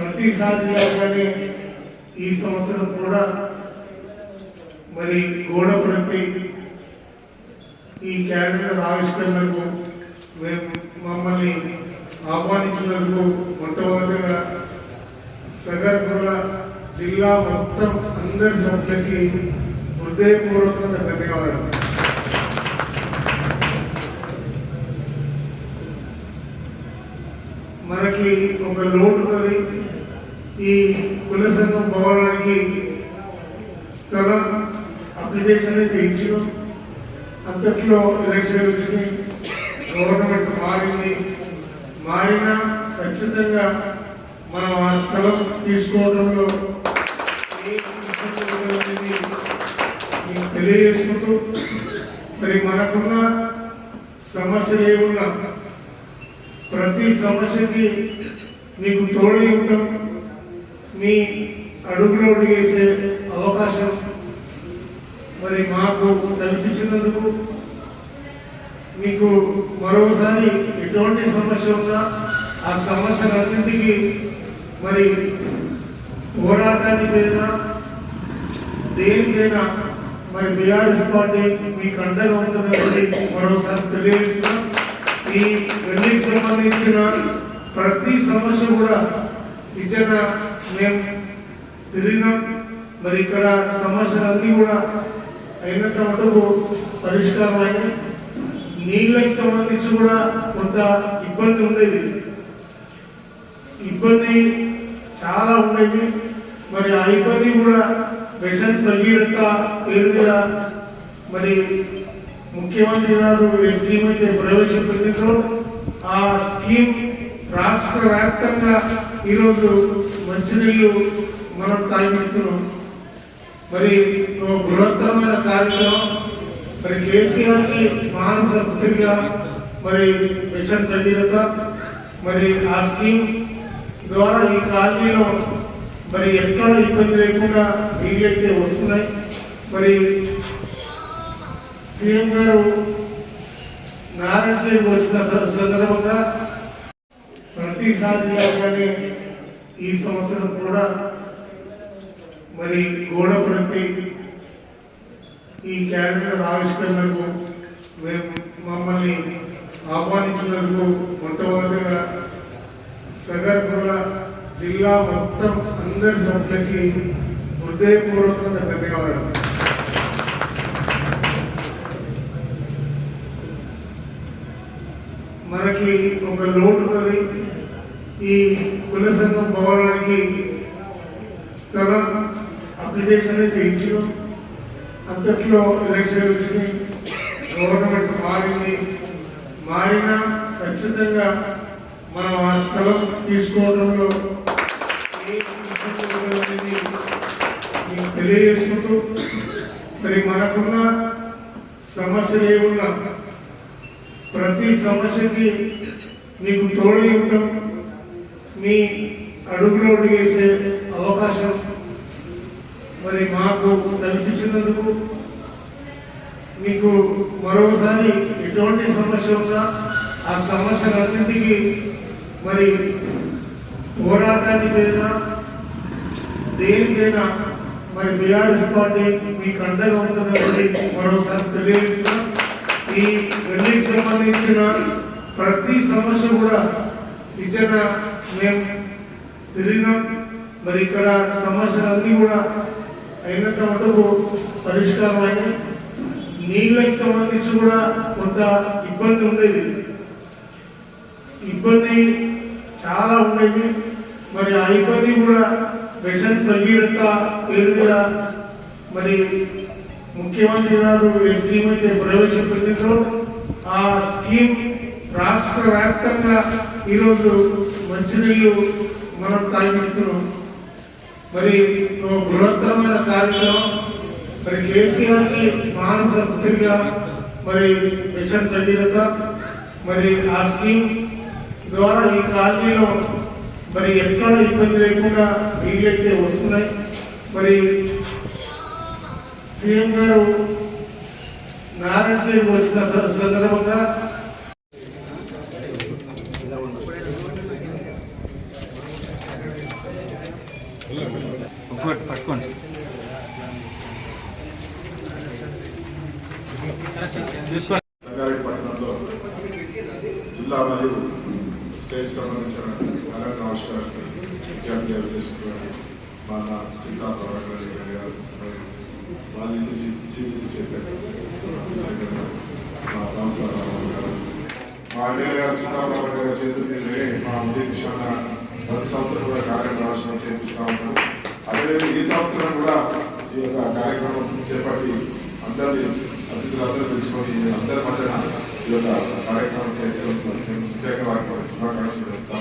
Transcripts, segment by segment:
ప్రతిసారిలాగానే ఈ సంవత్సరం కూడా మరి గోడ ప్రతి ఈ క్యాలెండర్ ఆవిష్కరణకు మేము మమ్మల్ని ఆహ్వానించినందుకు మొట్టమొదటిగా సగర్పుల జిల్లా మొత్తం అందరి సభ్యులకి హృదయపూర్వకంగా ధన్యవాదాలు. మనకి ఒక లోటు ఉన్నది. ఈ కుల సంఘం పోవడానికి స్థలం అప్లికేషన్ అయితే ఇచ్చినాం. అంతట్లో ఎలక్షన్ వచ్చినాయి. గవర్నమెంట్ మారింది. మారినా ఖచ్చితంగా మనం ఆ స్థలం తీసుకోవడంలో మీకు తెలియజేసుకుంటూ మరి మనకున్న సమస్యలు ఏమున్నా ప్రతి సమస్యకి మీకు తోడై ఉంటాం. మీ అడుగులో వేసే అవకాశం మరి మాకు కల్పించినందుకు మీకు మరోసారి ఎటువంటి సమస్య ఉందా ఆ సమస్యలన్నింటికి మరి పోరాటానికైనా దేనికైనా మరి బీఆర్ఎస్ పార్టీ మీకు అండగా ఉంటుందని మరోసారి తెలియజేస్తున్నాం. ఈ పెళ్ళికి సంబంధించిన ప్రతి సమస్య కూడా నిజంగా మేము తిరిగినాం. మరి ఇక్కడ సమస్యలన్నీ కూడా అయినంత మటుకు పరిష్కారం అయింది నీళ్ళకి సంబంధించి కూడా కొంత ఇబ్బంది ఉండేది. ఇబ్బంది చాలా ఉండేది. మరి ఆ ఇబ్బంది కూడా మిషన్ భగీరథ పేరు మీద మరి ముఖ్యమంత్రి గారు ఏ స్కీమ్ అయితే ప్రవేశపెట్టిందో ఆ స్కీమ్ రాష్ట్ర వ్యాప్తంగా ఈరోజు మంచినీళ్ళు మనం తాగిస్తున్నాం. మరి బృహత్తరమైన కార్యక్రమం. మరి కేసీఆర్కి మానస పుట్టిగా మరి మిషన్ భగీరథ మరి ఆ స్కీమ్ ద్వారా ఈ కాలనీలో మరి ఎక్కడ ఇబ్బంది లేకుండా నీళ్ళు వస్తున్నాయి. మరి సీఎం గారు నారాయణ వచ్చిన స- సందర్భంగా ప్రతిసారిలాగానే ఈ సంవత్సరం కూడా మరి గోడ ప్రతి ఈ క్యాలెండర్ ఆవిష్కరణకు మేము మమ్మల్ని ఆహ్వానించినందుకు మొట్టమొదటిగా సగర్పుల జిల్లా మొత్తం అందరి సభ్యులకి హృదయపూర్వకంగా ధన్యవాదాలు. మనకి ఒక లోటు ఉన్నది. ఈ కుల సంఘం పోవడానికి స్థలం అప్లికేషన్ అయితే ఇచ్చినాం అంతట్లో ఎలక్షన్ వచ్చినాయి. గవర్నమెంట్ మారింది. మారినా ఖచ్చితంగా మనం ఆ స్థలం తీసుకోవడంలో మీకు తెలియజేసుకుంటూ మరి మనకున్న సమస్యలు ఏమున్నా ప్రతి సమస్యకి మీకు తోడై ఉంటాం. మీ అడుగులో వేసే అవకాశం మరి మాకు కల్పించినందుకు మీకు మరోసారి ఎటువంటి సమస్య ఉన్నా ఆ సమస్యలన్నింటికి మరి పోరాటానికైనా దేనికైనా మరి బీఆర్ఎస్ పార్టీ మీకు అండగా ఉంటుందని మరోసారి తెలియజేస్తున్నా. ఈ వెళ్ళికి సంబంధించిన ప్రతి సమస్య కూడా నిజంగా మేము తిరిగినాం. మరి ఇక్కడ సమస్యలన్నీ కూడా అయినంత మటుకు పరిష్కారం నీళ్ళకి సంబంధించి కూడా కొంత ఇబ్బంది ఉండేది. ఇబ్బంది చాలా ఉండేది. మరి ఆ ఇబ్బంది కూడా మిషన్ భగీరథ పేరు మీద మరి ముఖ్యమంత్రి గారు ఏ స్కీమ్ అయితే ప్రవేశపెట్టిందో ఆ స్కీమ్ రాష్ట్ర వ్యాప్తంగా ఈరోజు మంచినీళ్ళు మనం తాగిస్తున్నాం. మరి బృహత్తరమైన కార్యక్రమం. మరి కేసీఆర్కి మానస పుట్టిగా మరి మిషన్ భగీరథ మరి ఆ స్కీమ్ ద్వారా ఈ కాలనీలో మరి ఎక్కడ ఇబ్బంది లేకుండా నీళ్ళు వస్తున్నాయి. మరి సీఎం గారు నారాయణ వచ్చిన పట్టుకోండి. చూసుకోండి. నగరపట్నంలో జిల్లా మరియు స్టేట్ సంబంధించిన నగరంగా అవసరాన్ని వాళ్ళు మా రామచంద్రరావు గారు మా అన్నయ్య గారు. గారు చేతులు మా ఉద్దేశాన పది సంవత్సరాల కార్యం రాష్ట్రం చేపిస్తా ఉన్నాం. అదేవిధంగా ఈ సంవత్సరం కూడా ఈ యొక్క కార్యక్రమం చేపట్టి అందరి అతిథులందరూ తెలుసుకొని అందరి మధ్యన ఈ యొక్క కార్యక్రమం చేసే ప్రత్యేక వారికి శుభాకాంక్షలు చెప్తా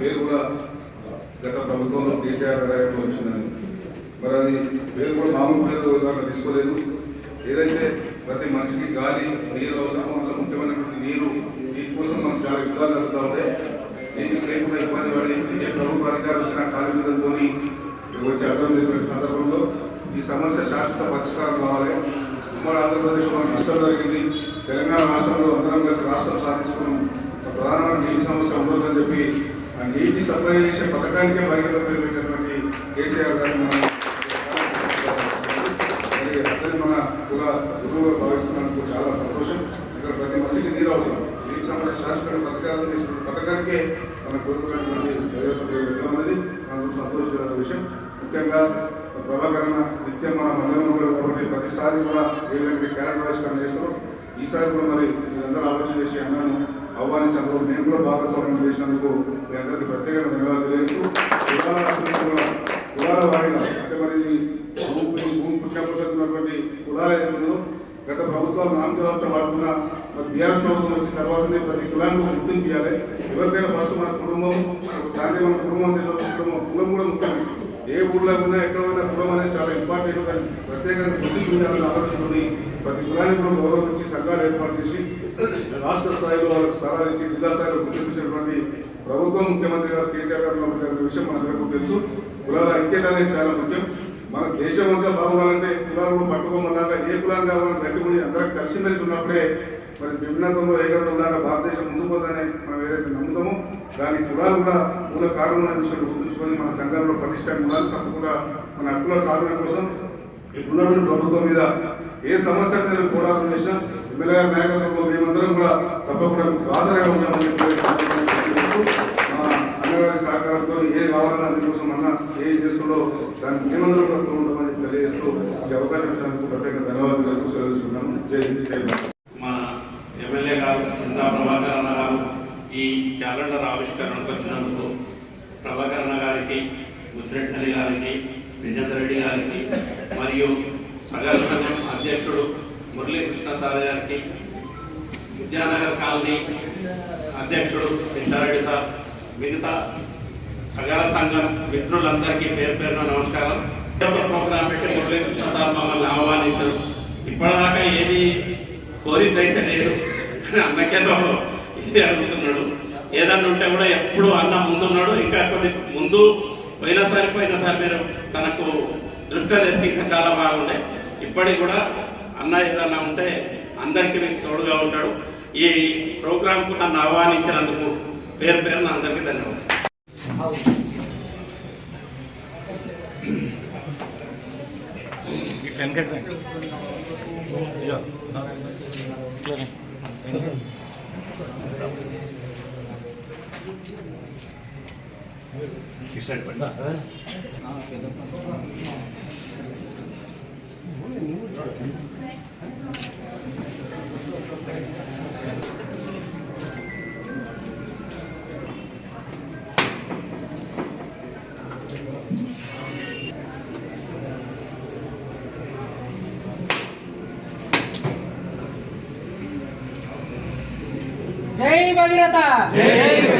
పేరు కూడా గత ప్రభుత్వంలో కేసీఆర్ గారికి వచ్చిందని. మరి అది పేరు కూడా మామూలు పేరు దాంట్లో తీసుకోలేదు. ఏదైతే ప్రతి మనిషికి గాలి నీరు అవసరమో అందులో ముఖ్యమైనటువంటి నీరు ఈ కోసం మనం చాలా యుద్ధాలు జరుగుతూ ఉంటే ఎందుకు లేకుండా ఇబ్బంది పడి ఏ ప్రభుత్వ అధికారులు వచ్చిన కార్మికులతో వచ్చే వచ్చి అర్థం చేసిన సందర్భంలో. ఈ సమస్య శాశ్వత పరిష్కారం కావాలి. ఉమ్మడి ఆంధ్రప్రదేశ్ మనకు నష్టం జరిగింది తెలంగాణ రాష్ట్రంలో అందరం కలిసి రాష్ట్రం సాధించుకున్నాం. ప్రధానమైన నీటి సమస్య ఉండొద్దని చెప్పి ఆ నీటి సప్లై చేసే పథకానికే భగీరథ పేరు పెట్టినటువంటి కేసీఆర్ గారు మనం మరి అతని మన కుల గురువుగా భావిస్తున్నందుకు చాలా సంతోషం ఇక్కడ ప్రతి మనిషికి నీరు అవసరం నీటి సమస్య శాశ్వత పరిష్కారం చేసిన పథకానికే మన కోరుకున్నటువంటి భగీరథ పేరు పెట్టడం అనేది మనకు సంతోషించిన విషయం ముఖ్యంగా ప్రభాకరణ నిత్యం మన మందిరంలో కూడా కాబట్టి ప్రతిసారి కూడా ఏదైతే క్యారెక్టర్ ఆవిష్కరణ చేస్తారో ఈసారి కూడా మరి మీరందరూ ఆలోచన చేసి అన్నాను ఆహ్వానించినప్పుడు నేను కూడా భాగస్వామ్యం చేసినందుకు మీ అందరికీ ప్రత్యేకంగా ధన్యవాదాలు తెలియజేస్తూ కులాల వారిగా అంటే మరి భూమి భూమి పుట్టినటువంటి కులాలు ఏదో గత ప్రభుత్వాలు నామక వ్యవస్థ వాడుతున్న మరి బీఆర్ఎస్ ప్రభుత్వం వచ్చిన తర్వాతనే ప్రతి కులానికి గుర్తింపు ఇవ్వాలి. ఎవరికైనా ఫస్ట్ మన కుటుంబం దాన్ని మన కుటుంబం కుటుంబం కులం కూడా ముఖ్యం ఏ ఊళ్ళో ఉన్నా ఎక్కడ ఉన్నా కులం అనేది చాలా ఇంపార్టెంట్ దాన్ని ప్రత్యేకంగా గుర్తింపు ఇవ్వాలని ఆలోచనతోని ప్రతి కులానికి కూడా గౌరవం ఇచ్చి సంఘాలు ఏర్పాటు చేసి రాష్ట్ర స్థాయిలో వాళ్ళకి స్థలాలు ఇచ్చి జిల్లా స్థాయిలో గుర్తించినటువంటి ప్రభుత్వం ముఖ్యమంత్రి గారు కేసీఆర్ గారు ఉన్న విషయం మనందరికీ తెలుసు. కులాల ఐక్యత అనేది చాలా ముఖ్యం. మన దేశం అంతా బాగుండాలంటే కులాలు కూడా పట్టుకోమన్నాక ఏ కులాన్ని కావాలని గట్టిమని అందరం కలిసిమెలిసి ఉన్నప్పుడే మరి విభిన్నతంలో ఏకత్వం లాగా భారతదేశం ముందుకు పోతుందని మనం ఏదైతే నమ్ముతామో దానికి కులాలు కూడా మూల కారణమైన విషయాలు గుర్తుంచుకొని మన సంఘాలలో పటిష్టంగా ఉండాలి తప్పకుండా మన హక్కుల సాధన కోసం ఇప్పుడున్నటువంటి ప్రభుత్వం మీద ఏ సమస్య మీద పోరాటం చేసినా ఎమ్మెల్యే గారి నాయకత్వంలో మేమందరం కూడా తప్పకుండా ఆసరగా ఉంటామని అన్నగారి సహకారంతో ఏ కావాలన్నా అందుకోసం అన్న ఏ చేస్తుందో దానికి మేమందరం కూడా ఉంటామని తెలియజేస్తూ ఈ అవకాశం ఇచ్చినందుకు ప్రత్యేక ధన్యవాదాలు తెలుస్తూ జై జై భారత్. మన ఎమ్మెల్యే గారు చింతా ప్రభాకర్ అన్న గారు ఈ క్యాలెండర్ ఆవిష్కరణకు వచ్చినందుకు ప్రభాకర్ గారికి ముచ్చిరెడ్డి గారికి విజేందర్ రెడ్డి గారికి మరియు సగర సంఘం అధ్యక్షుడు మురళీకృష్ణ సార్ గారికి విద్యానగర్ కాలనీ అధ్యక్షుడు కృష్ణారెడ్డి సార్ మిగతా సగర సంఘం మిత్రులందరికీ పేరు పేరున నమస్కారం. ప్రోగ్రాం పెట్టి మురళీకృష్ణ సార్ మమ్మల్ని ఆహ్వానిస్తారు. ఇప్పటిదాకా ఏది కోరిందైతే లేదు. కానీ అన్నకేదో ఇది అడుగుతున్నాడు. ఏదన్నా ఉంటే కూడా ఎప్పుడు అన్న ముందున్నాడు. ఇంకా కొన్ని ముందు పోయినసారి పోయినసారి మీరు తనకు దృష్టి తెస్తే ఇంకా చాలా బాగుండే ఇప్పటికి కూడా అన్న ఏదన్నా ఉంటే అందరికీ మీకు తోడుగా ఉంటాడు. ఈ ప్రోగ్రాంకు నన్ను ఆహ్వానించినందుకు పేరు పేరున అందరికీ ధన్యవాదాలు. జై భగీరథ జై భగీరథ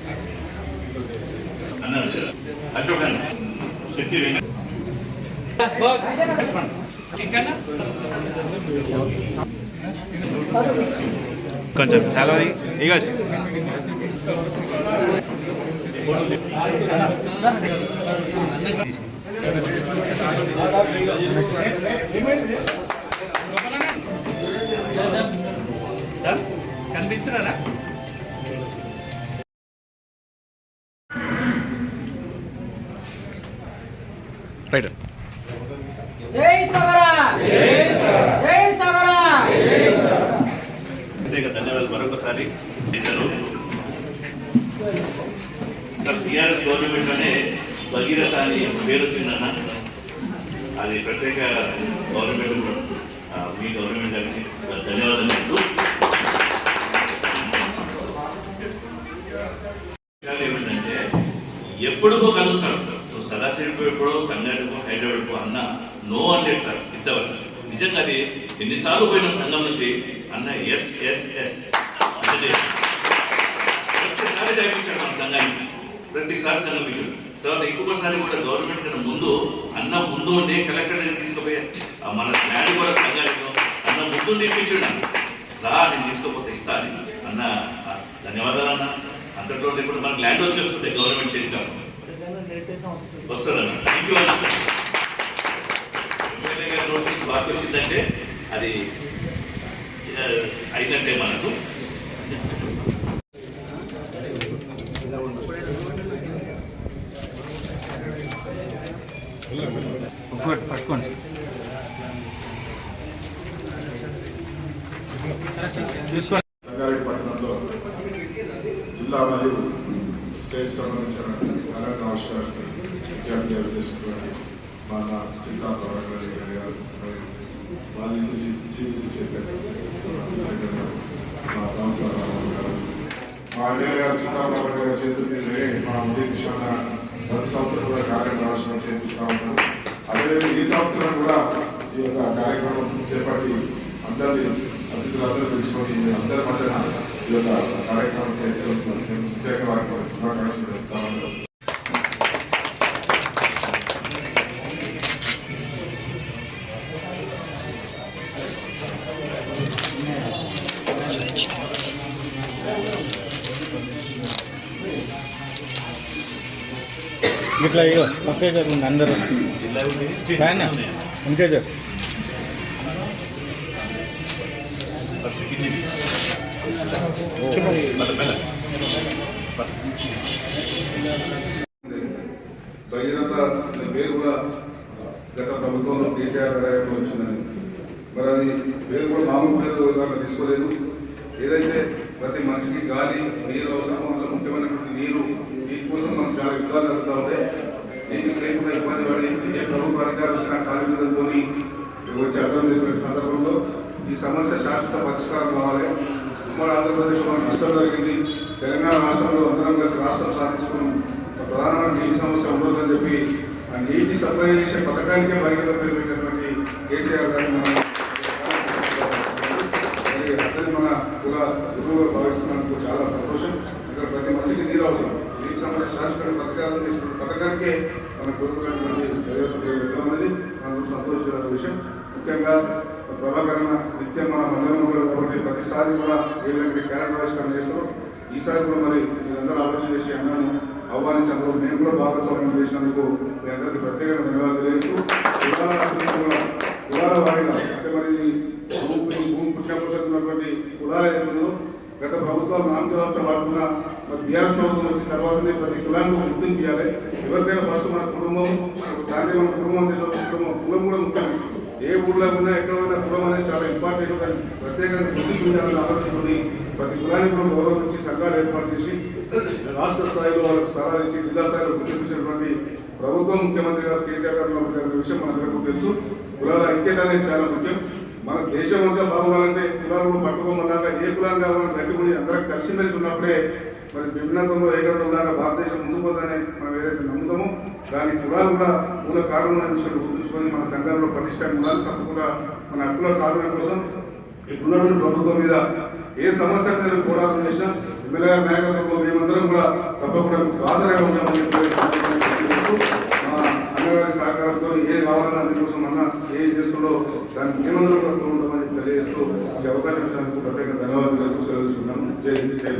అశోక్ అన్న శక్తి కొంచెం చాలా ఇక కనిపిస్తున్నారా? రైట్ జై జై ప్రత్యేక ధన్యవాదాలు. మరొకసారి టీఆర్ఎస్ గవర్నమెంట్లోనే భగీరథ అని పేరు వచ్చిందన్న అది ప్రత్యేక గవర్నమెంట్ మీ గవర్నమెంట్ గారికి ధన్యవాదాలు చెప్తూ. ఏమిటంటే ఎప్పుడుకో కలుస్తాడు నువ్వు సదాశివకు ఎప్పుడో సంఘానికో అన్న నో అంటే సార్ ఇంతవరకు. నిజంగా అది ఎన్నిసార్లు పోయిన సంఘం నుంచి? అన్న ఎస్ ఎస్ ఎస్ అంటే ప్రతిసారి చేయించాడు మన సంఘానికి ప్రతిసారి సంఘం ఇచ్చాడు తర్వాత ఇంకొకసారి కూడా గవర్నమెంట్ కన్నా ముందు అన్న ముందు ఉండే కలెక్టర్ దగ్గర తీసుకుపోయి మన ల్యాండ్ కూడా సంఘానికి అన్న ముందు తెప్పించాడు రా నేను తీసుకుపోతే ఇస్తా అని. అన్న ధన్యవాదాలు అన్న. అంతట్లో ఇప్పుడు మనకు ల్యాండ్ వచ్చేస్తుంది గవర్నమెంట్ చేతిగా వస్తుందన్న. థ్యాంక్ యూ అన్న ఎమ్మెల్యే గారి నోటీస్ బాగా వచ్చిందంటే అది ఆ, అయినట్టే మనకు. పట్టుకోండి తీసుకోండి. సంగారెడ్డి పట్టణంలో జిల్లా మరియు స్టేట్ సంబంధించిన కలెక్టర్ ఆవిష్కరణకి విద్యార్థులు చేసినటువంటి మా నా చింతా ప్రభాకర్ రెడ్డి గారు మరియు మాజీ చీఫ్ సెక్రటరీ మా కౌన్సిలర్ గారు మా ఎమ్మెల్యే గారు చింతా గారి చేతుల మా ఉదయ ప్రతి సంవత్సరం కూడా కార్యక్రమం చేపిస్తా ఉన్నాం అదేవిధంగా ఈ సంవత్సరం కూడా ఈ యొక్క కార్యక్రమం చేపట్టి అందరినీ అతిథులందరూ పిలుచుకొని అందరి మధ్యన ఈ యొక్క కార్యక్రమం చేసే ప్రత్యేక వారికి శుభాకాంక్షలు చెప్తా ఇట్లా ఇగో ఒకే సార్ ఉంది అందరూ. రాయన్న ఇంకే సార్. భగీరథ పేరు కూడా గత ప్రభుత్వంలో కేసీఆర్ గారు వచ్చిందని. మరి అది పేరు కూడా మామూలు పేరు దాంట్లో తీసుకోలేదు. ఏదైతే ప్రతి మనిషికి గాలి నీరు అవసరం అందులో ముఖ్యమైనటువంటి నీరు నీటి కోసం మనం చాలా యుద్ధాలు జరుగుతూ ఉంటాయి నీటికి లేకుండా ఇబ్బంది పడి ఏ ప్రభుత్వ అధికారులు వచ్చిన కార్మికులతో వచ్చే అర్థం చేసుకునే సందర్భంలో ఈ సమస్య శాశ్వత పరిష్కారం కావాలి. ఉమ్మడి ఆంధ్రప్రదేశ్లో మనకు నష్టం జరిగింది. తెలంగాణ రాష్ట్రంలో అందరం కలిసి రాష్ట్రం సాధించుకున్నాం. ప్రధానమైన నీటి సమస్య ఉండదని చెప్పి ఆ నీటి సప్లై చేసే పథకానికే బహిరంగ పేరు పెట్టినటువంటి కేసీఆర్ గారు మనం మరి అతన్ని మన కుల గురువుగా భావిస్తున్నందుకు చాలా సంతోషం ఇక్కడ ప్రతి మనిషికి నీరు అవసరం నీటి సమస్య శాశ్వత పరిష్కారం ఇప్పటికే మన కోరుకున్నటువంటి భగీరథ అనేది మనకు సంతోషించిన విషయం. ముఖ్యంగా ప్రభాకరణ నిత్యం మన మందిరం కూడా కాబట్టి ప్రతిసారి కూడా ఏదైతే క్యారెక్టర్ ఆవిష్కరణ చేస్తారో ఈసారి కూడా మరి మీరందరూ ఆలోచన చేసి అన్నాను ఆహ్వానించినప్పుడు నేను కూడా భాగస్వామ్యం చేసినందుకు మీ అందరికీ ప్రత్యేక ధన్యవాదాలు తెలియజేస్తూ కులాల వారిగా అంటే మరి భూమి భూమి పుట్టినటువంటి కులాల ఏదో గత ప్రభుత్వాలు నామక వ్యవస్థ వాడుకున్న మరి బీఆర్ఎస్ ప్రభుత్వం వచ్చిన తర్వాతనే ప్రతి కులాన్ని గుర్తింపు ఇవ్వాలి ఎవరికైనా ఫస్ట్ మన కుటుంబం దాన్ని మన కుటుంబం తెలియదు కుటుంబం కులం కూడా ముఖ్యం. ఏ ఊళ్ళో ఉన్నా ఎక్కడ ఉన్నా కులం అనేది చాలా ఇంపార్టెంట్ దాన్ని ప్రత్యేకంగా గుర్తింపు ఇవ్వాలని ఆలోచించుకొని ప్రతి కులానికి కూడా గౌరవం ఇచ్చి సంఘాలు ఏర్పాటు చేసి రాష్ట్ర స్థాయిలో వాళ్ళకి స్థలాలు ఇచ్చి జిల్లా స్థాయిలో గుర్తించినటువంటి ప్రభుత్వం ముఖ్యమంత్రి గారు కేసీఆర్ గారు విషయం మనందరికీ తెలుసు. కులాల ఐక్యత అనేది చాలా ముఖ్యం. మన దేశం అంతా బాగుండాలంటే కులాలు కూడా పట్టుకోమన్నాక ఏ కులాన్ని కావాలని గట్టిముడి అందరం కలిసిమెలిసి ఉన్నప్పుడే మరి విభిన్నతంలో ఏకత్వం దాకా భారతదేశం ముందుకు మనం ఏదైతే నమ్ముతామో దాని కులాలు కూడా మూల కారణమైన విషయాలు గుర్తుంచుకొని మన సంఘాలలో పటిష్టంగా ఉండాలి తప్పకుండా మన హక్కుల సాధన కోసం ఇప్పుడున్నటువంటి ప్రభుత్వం మీద ఏ సమస్య నేను పోరాటం చేసినా ఎమ్మెల్యే గారి నాయకత్వంలో మేమందరం కూడా తప్పకుండా ఆసరాగా ఉంటామని అన్నగారి సహకారంతో ఏ కావాలన్నా అందుకోసం అన్న ఏ చేస్తుందో దానికి ముఖ్యమంత్రి కూడా ఉంటామని తెలియజేస్తూ ఈ అవకాశం ఇచ్చినందుకు ప్రత్యేక ధన్యవాదాలు తెలుస్తూ జై హింద్ జై